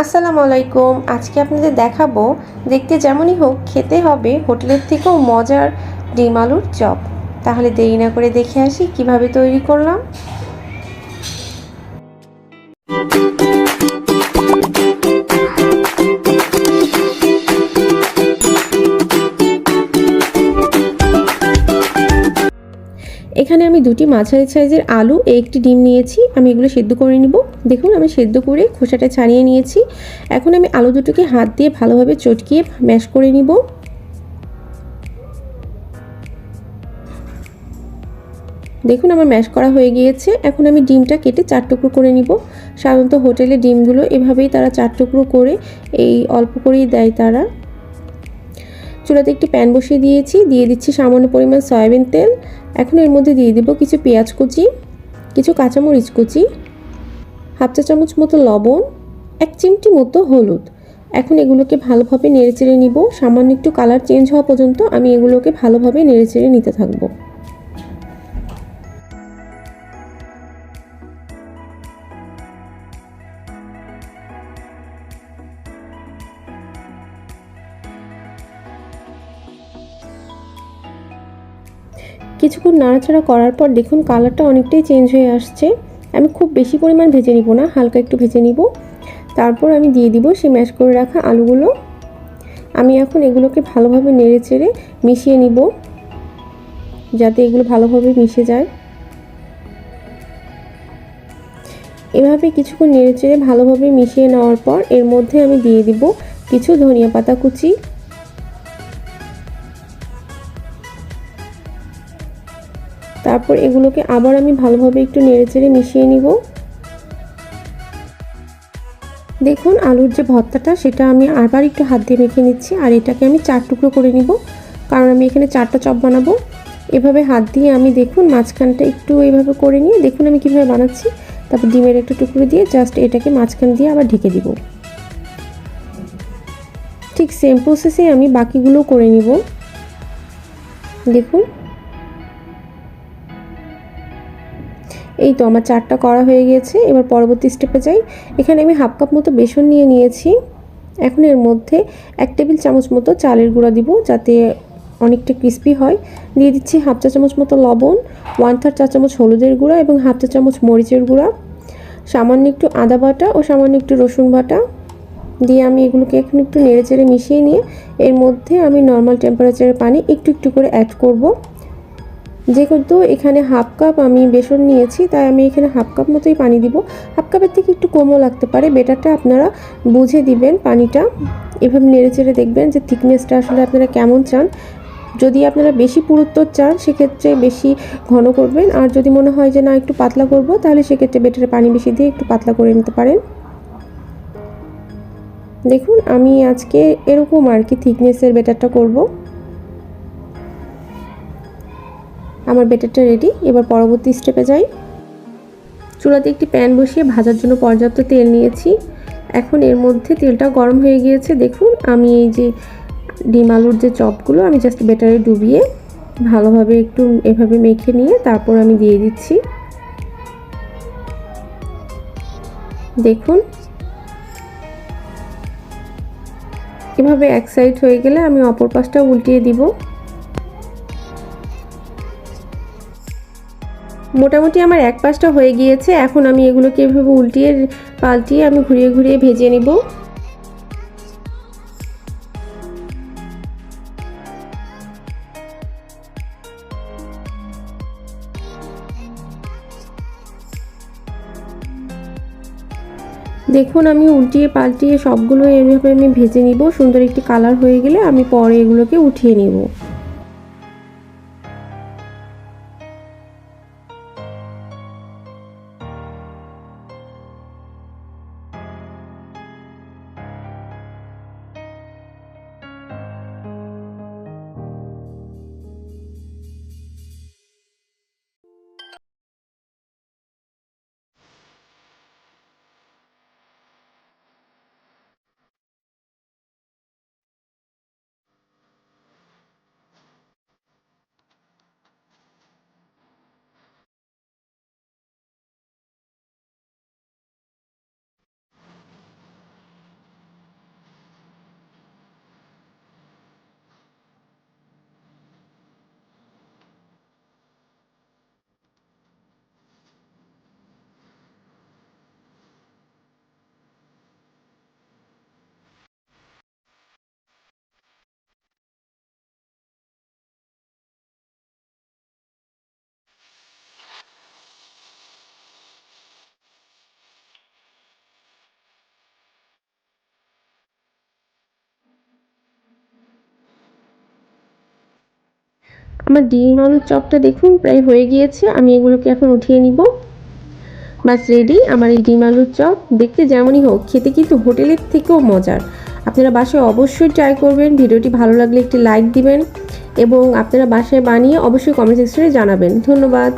আসসালামু আলাইকুম। আজকে আপনাদের দেখাবো দেখতে যেমনই হোক খেতে হবে হোটেলের থেকেও মজার ডিম আলুর চপ। তাহলে দেরি না করে দেখে আসি কীভাবে তৈরি করলাম। এখানে আমি দুটি মাঝারি সাইজের আলু, একটি ডিম নিয়েছি। আমি এগুলো সেদ্ধ করে নিব। দেখুন, আমি সেদ্ধ করে খোসাটা ছাড়িয়ে নিয়েছি। এখন আমি আলু দুটোকে হাত দিয়ে ভালোভাবে চটকিয়ে ম্যাশ করে নিব। দেখুন, আমার ম্যাশ করা হয়ে গিয়েছে। এখন আমি ডিমটা কেটে চার টুকরো করে নিব। সাধারণত হোটেলে ডিমগুলো এভাবেই তারা চার টুকরো করে, এই অল্প করেই দেয় তারা। চুলাতে একটি প্যান বসিয়ে দিয়েছি। দিয়ে দিচ্ছি সামান্য পরিমাণ সয়াবিন তেল। এখন এর মধ্যে দিয়ে দেবো কিছু পেঁয়াজ কুচি, কিছু কাঁচামরিচ কুচি, হাফ চা চামচ মতো লবণ, এক চিমটি মতো হলুদ। এখন এগুলোকে ভালোভাবে নেড়েচেড়ে নিব। সামান্য একটু কালার চেঞ্জ হওয়া পর্যন্ত আমি এগুলোকে ভালোভাবে নেড়েচেড়ে নিতে থাকব। কিছুক্ষণ নাড়াচাড়া করার পর দেখুন কালারটা অনেকটাই চেঞ্জ হয়ে আসছে। আমি খুব বেশি পরিমাণ ভেজে নিব না, হালকা একটু ভেজে নিব। তারপর আমি দিয়ে দিব সেই ম্যাশ করে রাখা আলুগুলো। আমি এখন এগুলোকে ভালোভাবে নেড়ে চেড়ে মিশিয়ে নিব, যাতে এগুলো ভালোভাবে মিশে যায়। এভাবে কিছুক্ষণ নেড়ে চেড়ে ভালোভাবে মিশিয়ে নেওয়ার পর এর মধ্যে আমি দিয়ে দিব কিছু ধনিয়া পাতা কুচি। তারপর এগুলোকে আবার আমি ভালোভাবে একটু নেড়েচেড়ে মিশিয়ে নিব। দেখুন, আলুর যে ভর্তাটা, সেটা আমি আবার একটু হাত দিয়ে মেখে নিচ্ছি আর এটাকে আমি চার টুকরো করে নিব। কারণ আমি এখানে চারটা চপ বানাবো। এভাবে হাত দিয়ে আমি দেখুন মাঝখানটা একটু এইভাবে করে নিয়ে, দেখুন আমি কীভাবে বানাচ্ছি। তারপর ডিমের একটা টুকরো দিয়ে জাস্ট এটাকে মাঝখান দিয়ে আবার ঢেকে দিব। ঠিক সেম প্রসেসে আমি বাকিগুলো করে নিব। দেখুন এই তো আমার চারটা করা হয়ে গিয়েছে, এবার পরবর্তী স্টেপে যাই। এখানে আমি হাফ কাপ মতো বেসন নিয়ে নিয়েছি। এখন এর মধ্যে এক টেবিল চামচ মতো চালের গুঁড়া দিব, যাতে অনেকটা ক্রিস্পি হয়। দিয়ে দিচ্ছি হাফ চা চামচ মতো লবণ ওয়ান থার্ড চা চামচ হলুদের গুঁড়া এবং হাফ চা চামচ মরিচের গুঁড়া। সামান্য একটু আদা বাটা ও সামান্য একটু রসুন বাটা। দিয়ে আমি এগুলোকে এখন একটু নেড়ে চেড়ে মিশিয়ে নিয়ে, এর মধ্যে আমি নর্মাল টেম্পারেচারের পানি একটু একটু করে অ্যাড করব। যেহেতু এখানে হাফ কাপ আমি বেসন নিয়েছি, তাই আমি এখানে হাফ কাপ মতোই পানি দিব। হাফ কাপের থেকে একটু কমও লাগতে পারে, বেটারটা আপনারা বুঝে দিবেন পানিটা। এভাবে নেড়ে চেড়ে দেখবেন যে থিকনেসটা আসলে আপনারা কেমন চান। যদি আপনারা বেশি পুরুত্ব চান, সেক্ষেত্রে বেশি ঘন করবেন। আর যদি মনে হয় যে, না, একটু পাতলা করব, তাহলে সেক্ষেত্রে বেটারে পানি বেশি দিয়ে একটু পাতলা করে নিতে পারেন। দেখুন, আমি আজকে এরকম আর কি থিকনেসের বেটারটা করব। আমার বেটারটা রেডি এবার পরবর্তী স্টেপে যাই। চুলাতে একটি প্যান বসিয়ে ভাজার জন্য পর্যাপ্ত তেল নিয়েছি। এখন এর মধ্যে তেলটা গরম হয়ে গিয়েছে। দেখুন, আমি এই যে ডিম আলুর যে চপগুলো, আমি জাস্ট বেটারে ডুবিয়ে ভালোভাবে একটু এভাবে মেখে নিয়ে তারপর আমি দিয়ে দিচ্ছি। দেখুন। এভাবে এক সাইড হয়ে গেলে আমি অপর পাশটা উল্টিয়ে দিব। মোটামুটি আমার এক পাশটা হয়ে গিয়েছে, এখন আমি এগুলোকে এভাবে উল্টিয়ে, পাল্টিয়ে আমি ঘুরিয়ে ঘুরিয়ে ভেজে নেব। দেখুন, আমি উল্টিয়ে, পাল্টিয়ে সবগুলো এভাবে আমি ভেজে নিব। সুন্দর একটি কালার হয়ে গেলে আমি পরে এগুলোকে উঠিয়ে নেব। আমার ডিম আলুর চপটা দেখুন, প্রায় হয়ে গিয়েছে, আমি এগুলোকে এখন উঠিয়ে নিব। বাস রেডি আমার এই ডিম আলুর চপ দেখতে যেমনই হোক, খেতে কিন্তু হোটেলের থেকেও মজার। আপনারা বাসায় অবশ্যই ট্রাই করবেন, ভিডিওটি ভালো লাগলে একটি লাইক দিবেন, এবং আপনারা বাসায় বানিয়ে অবশ্যই কমেন্ট সেকশনে জানাবেন। ধন্যবাদ।